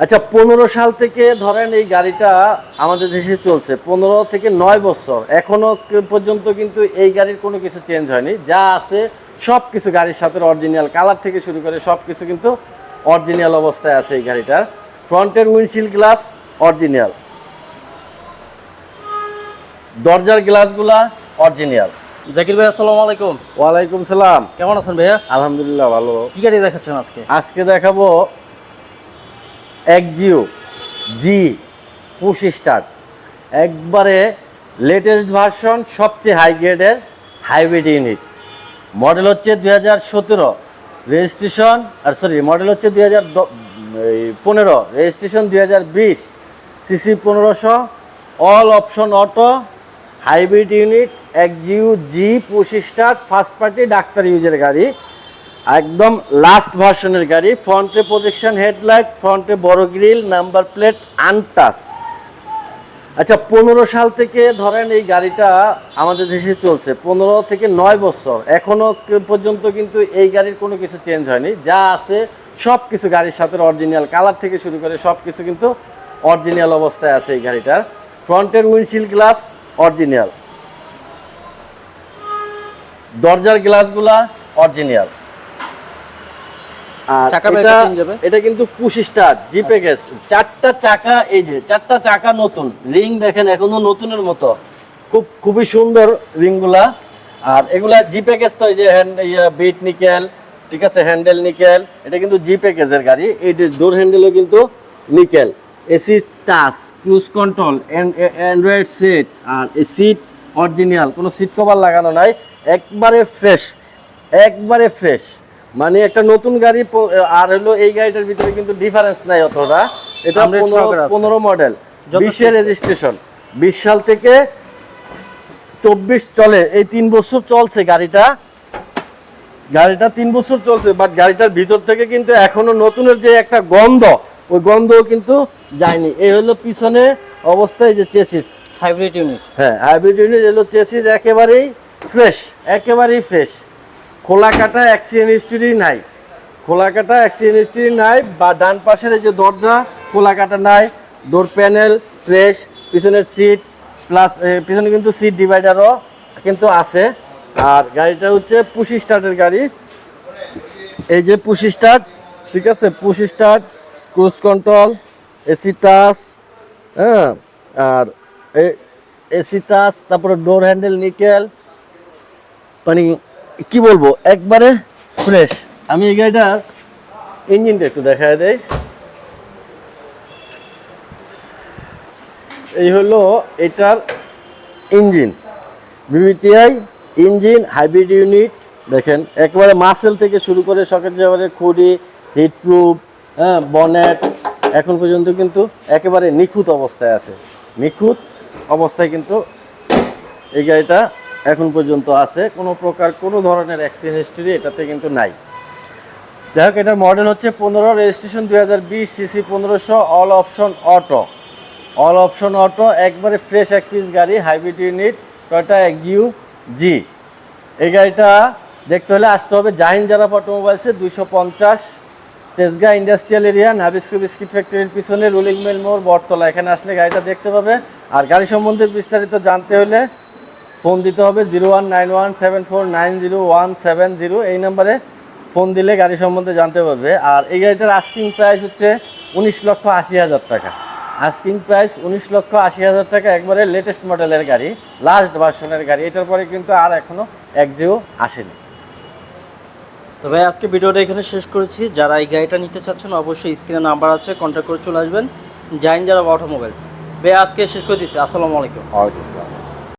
আচ্ছা পনেরো সাল থেকে ধরেন এই গাড়িটা আমাদের দেশে চলছে। পনেরো থেকে নয় বছর। এখনও পর্যন্ত কিন্তু এই গাড়ির কোনো কিছু চেঞ্জ হয়নি। যা আছে সব কিছু গাড়ির সাথে অরিজিনাল কালার থেকে শুরু করে সব কিছু কিন্তু অরিজিনাল অবস্থায় আছে এই গাড়িটার। ফ্রন্টের উইন্ডশিল্ড গ্লাস অরিজিনাল দরজার গ্লাসগুলা অরিজিনাল জাকির ভাই আসসালামু আলাইকুম। ওয়ালাইকুম সালাম। কেমন আছেন ভাইয়া? আলহামদুলিল্লাহ ভালো। কি গাড়ি দেখাচ্ছেন আজকে? আজকে দেখাবো একজিও জি পুশ স্টার্ট একবারে লেটেস্ট ভার্সন সবচেয়ে হাই গ্রেডের হাইব্রিড ইউনিট মডেল হচ্ছে দুই হাজার সতেরো রেজিস্ট্রেশন আর সরি মডেল হচ্ছে দুই হাজার পনেরো রেজিস্ট্রেশন দুই হাজার বিশ সিসি পনেরোশো all option auto hybrid unit Axio G push start first party doctor ইউজের গাড়ি। একদম লাস্ট ভার্সনের গাড়ি ফ্রন্টে প্রজেকশন হেডলাইট ফ্রন্টে বড় গ্রিল নাম্বার প্লেট আনটাস আচ্ছা পনেরো সাল থেকে ধরেন এই গাড়িটা আমাদের দেশে চলছে, পনেরো থেকে নয় বছর। এখনও পর্যন্ত কিন্তু এই গাড়ির কোনো কিছু চেঞ্জ হয়নি। যা আছে সব কিছু গাড়ির সাথে অরিজিনাল কালার থেকে শুরু করে সব কিছু কিন্তু অরিজিনাল অবস্থায় আছে এই গাড়িটার। ফ্রন্টের উইন্ডশিল্ড গ্লাস অরিজিনাল দরজার গ্লাসগুলা অরিজিনাল এটা? কিন্তু পুশ স্টার্ট জিপে গেস চারটা চাকা এই যে চারটা চাকা নতুন। রিং দেখেন এখনও নতুনের মতো। খুব খুবই সুন্দর রিংগুলা। আর এগুলা জিপে গেস তো এই যে হ্যান্ড বিট নিকেল ঠিক আছে হ্যান্ডেল নিকেল এটা কিন্তু জিপে গেজের গাড়ি। এই ডোর হ্যান্ডেলও কিন্তু nickel AC touch cruise control android set আর এই সিট অরিজিনাল কোনো সিট কভার লাগানো নাই। একবারে ফ্রেশ একবারে ফ্রেশ মানে একটা নতুন গাড়ি আর হলো এই গাড়িটার ভিতরে কিন্তু ডিফারেন্স নাই অতটা। এটা পনেরো মডেল যথেষ্ট রেজিস্ট্রেশন বিশ সাল থেকে চব্বিশ চলে এই তিন বছর চলছে গাড়িটা। গাড়িটা তিন বছর চলছে বাট গাড়িটার ভিতর থেকে কিন্তু এখনও নতুনের যে একটা গন্ধ ওই গন্ধও কিন্তু যায়নি। এই হলো পিছনে অবস্থায় যে চেসিস হাইব্রিড ইউনিট হ্যাঁ হাইব্রিড ইউনিট এলো চেসিস একেবারেই ফ্রেশ একেবারেই ফ্রেশ খোলা কাটা অ্যাক্সিডেন্ট হিস্ট্রি নাই। খোলা কাটা অ্যাক্সিডেন্ট হিস্ট্রি নাই বা ডান পাশের এই যে দরজা খোলা কাটা নাই। ডোর প্যানেল ফ্রেশ পিছনের সিট প্লাস পিছনে কিন্তু সিট ডিভাইডারও কিন্তু আছে। আর গাড়িটা হচ্ছে পুশি স্টার্টের গাড়ি। এই যে পুশি স্টার্ট, ঠিক আছে? Push start cruise control AC touch হ্যাঁ? আর এসি টাচ তারপরে ডোর হ্যান্ডেল নিকেল মানে কি বলব? একবারে ফ্রেশ আমি এই গাড়িটার ইঞ্জিনটা একটু দেখায় দেয় এই হলো এটার engine VVTI engine hybrid unit দেখেন, একবারে মাসেল থেকে শুরু করে সকেট যাবারের খুঁড়ি হিট প্রুফ হ্যাঁ বনেট এখন পর্যন্ত কিন্তু একেবারে নিখুঁত অবস্থায় আছে। নিখুঁত অবস্থায় কিন্তু এই গাড়িটা এখন পর্যন্ত আছে। কোনো প্রকার কোনো ধরনের অ্যাক্সিডেন্ট হিস্ট্রি এটাতে কিন্তু নাই। যাই হোক, এটার মডেল হচ্ছে পনেরো রেজিস্ট্রেশন দুই হাজার বিশ সিসি পনেরোশো all option auto all option auto একবারে ফ্রেশ এক পিস গাড়ি hybrid unit Toyota U G এই গাড়িটা দেখতে হলে আসতে হবে জাহিন জারাফ অটোমোবাইলসে, দুইশো পঞ্চাশ। Tejgaon industrial area, Nabisco biscuit ফ্যাক্টরির পিছনে, রুলিং মিল মোড়, বটতলা। এখানে আসলে গাড়িটা দেখতে পাবে। আর গাড়ি সম্বন্ধে বিস্তারিত জানতে হলে ফোন দিতে হবে zero one nine one seven four nine zero one seven zero. এই নাম্বারে ফোন দিলে গাড়ি সম্বন্ধে জানতে পারবে। আর এই গাড়িটার আস্কিং প্রাইস হচ্ছে উনিশ লক্ষ আশি হাজার টাকা। আস্কিং প্রাইস উনিশ লক্ষ আশি হাজার টাকা একবারে লেটেস্ট মডেলের গাড়ি লাস্ট ভার্সনের গাড়ি। এটার পরে কিন্তু আর এখনও একজিও আসেনি। তো ভাই আজকে ভিডিওটা এখানে শেষ করেছি। যারা এই গাড়িটা নিতে চাচ্ছেন অবশ্যই স্ক্রিনে নাম্বার আছে কন্ট্যাক্ট করে চলে আসবেন। জাইন যারা অটোমোবাইলস ভাই আজকে শেষ করে দিচ্ছি আসসালামু আলাইকুম। ওয়ালাইকুম